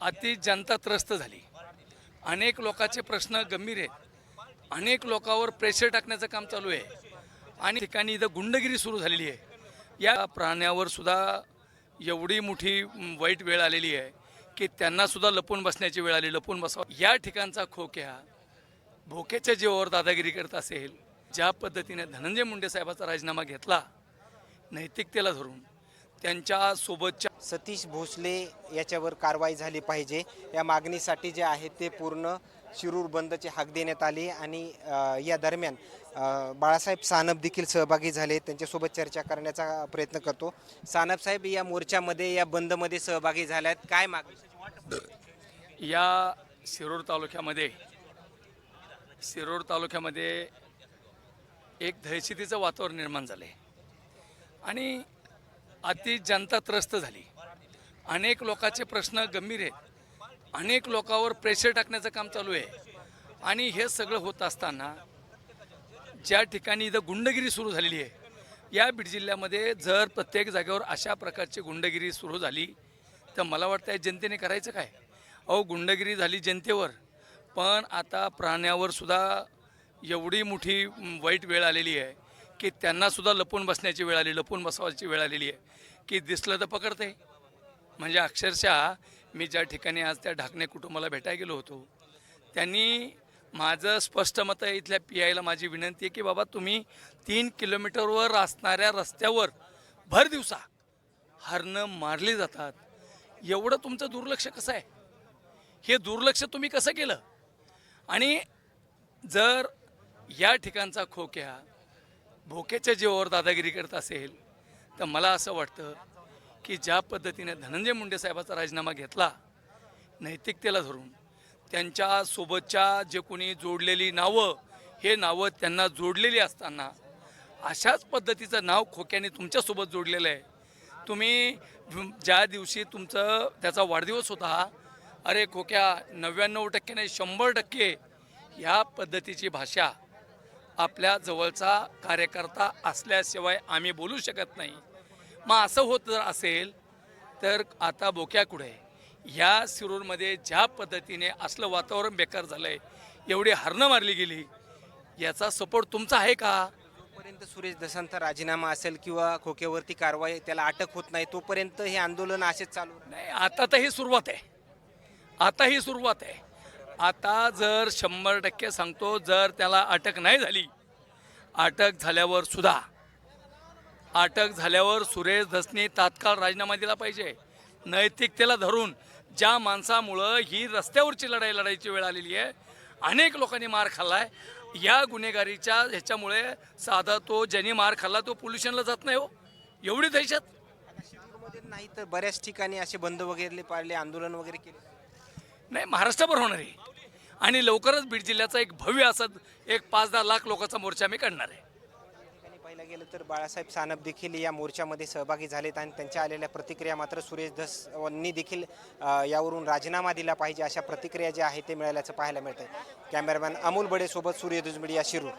अति जनता त्रस्त झाली. अनेक लोकांचे प्रश्न गंभीर आहेत. अनेक लोकांवर प्रेशर टाकण्याचं काम चालू आहे. आणि ठिकाणी इथं गुंडगिरी सुरू झालेली आहे. या प्राण्यावर सुद्धा एवढी मोठी वाईट वेळ आलेली आहे की त्यांना सुद्धा लपून बसण्याची वेळ आली. लपून बसावं. या ठिकाणचा खोक्या भोक्याच्या जीवावर दादागिरी करत असेल ज्या पद्धतीने धनंजय मुंडे साहेबाचा राजीनामा घेतला नैतिकतेला धरून त्यांच्या सोबतच्या सतीश भोसले याच्यावर कारवाई झाली पाहिजे. या मागणीसाठी जे आहे ते पूर्ण शिरूर बंदची हाक देण्यात आली आणि या दरम्यान बाळासाहेब सानप देखील सहभागी झाले. त्यांच्यासोबत चर्चा करण्याचा प्रयत्न करतो. सानप साहेब या मोर्चामध्ये या बंदमध्ये सहभागी झाल्यात. काय माग या शिरूर तालुक्यामध्ये शिरूर तालुक्यामध्ये एक दहशतीचं वातावरण निर्माण झालं आहे आणि अति जनता त्रस्त झाली. अनेक लोकांचे प्रश्न गंभीर आहेत. अनेक लोकांवर प्रेशर टाकण्याचं काम चालू आहे. आणि हे सगळं होत असताना ज्या ठिकाणी इथं गुंडगिरी सुरू झालेली आहे या बीड जिल्ह्यामध्ये जर प्रत्येक जागेवर अशा प्रकारची गुंडगिरी सुरू झाली तर मला वाटतं जनतेने करायचं काय? अहो गुंडगिरी झाली जनतेवर पण आता प्राण्यावर सुद्धा एवढी मोठी वाईट वेळ आलेली आहे की त्यांनासुद्धा लपून बसण्याची वेळ आली लपून बसवायची वेळ आलेली आहे की दिसलं तर पकडते म्हणजे अक्षरशः मी ज्या ठिकाणी आज त्या ढाकणे कुटुंबाला भेटायला गेलो होतो त्यांनी माझं स्पष्ट मत इथल्या पी आयला माझी विनंती आहे की बाबा तुम्ही तीन किलोमीटरवर असणाऱ्या रस्त्यावर भर दिवसा हरणं मारली जातात. एवढं तुमचं दुर्लक्ष कसं आहे? हे दुर्लक्ष तुम्ही कसं केलं? आणि जर या ठिकाणचा खोक्या भोक्याच्या जीवावर दादागिरी करत असेल तर मला असं वाटतं की ज्या पद्धतीने धनंजय मुंडे साहेबाचा राजीनामा घेतला नैतिकतेला धरून त्यांच्या सोबतच्या जे कोणी जोडलेली नावं हे नावं त्यांना जोडलेली असताना अशाच पद्धतीचं नाव खोक्याने तुमच्यासोबत जोडलेलं आहे. तुम्ही ज्या दिवशी तुमचं त्याचा वाढदिवस होता अरे खोक्या नव्याण्णव टक्के नाही शंभर टक्के ह्या पद्धतीची भाषा आपल्या जवळचा कार्यकर्ता असल्याशिवाय आम्ही बोलू शकत नाही. मग असं होत जर असेल तर आता बोक्या कुठे? ह्या शिरूरमध्ये ज्या पद्धतीने असलं वातावरण बेकार झालं आहे एवढी हरणं मारली गेली याचा सपोर्ट तुमचा आहे का? जोपर्यंत सुरेश दसांचा राजीनामा असेल किंवा खोक्यावरती कारवाई त्याला अटक होत नाही तोपर्यंत हे आंदोलन असेच चालू. नाही आता तर ही सुरुवात आहे. आता ही सुरुवात आहे. आता जर शंभर टक्के सांगतो जर त्याला अटक नाही झाली अटक झाल्यावर सुद्धा अटक झाल्यावर सुरेश धसने तात्काळ राजीनामा दिला पाहिजे. नैतिकतेला धरून ज्या माणसामुळं ही रस्त्यावरची लढाई लढायची वेळ आलेली आहे अनेक लोकांनी मार खाल्लाय. या गुन्हेगारीच्या ह्याच्यामुळे साधा तो ज्यांनी मार खाल्ला तो पोल्युशनला जात नाही हो. एवढी दहशत? नाही तर बऱ्याच ठिकाणी असे बंद वगैरे पाडले आंदोलन वगैरे केले. नाही महाराष्ट्रभर होणार आहे. आणि लवकरच बीड जिल्ह्याचा एक भव्य असं एक पाच दहा लाख लोकांचा मोर्चा आम्ही काढणार आहे. पाहिलं गेलं तर बाळासाहेब सानप देखील या मोर्चामध्ये सहभागी झालेत आणि त्यांच्या आलेल्या प्रतिक्रिया मात्र सुरेश धस यांनी देखील यावरून राजीनामा दिला पाहिजे अशा प्रतिक्रिया ज्या आहेत ते मिळाल्याचं पाहायला मिळतं कॅमेरामॅन अमोल बडेसोबत सूर्य दुजमिडिया शिरूर.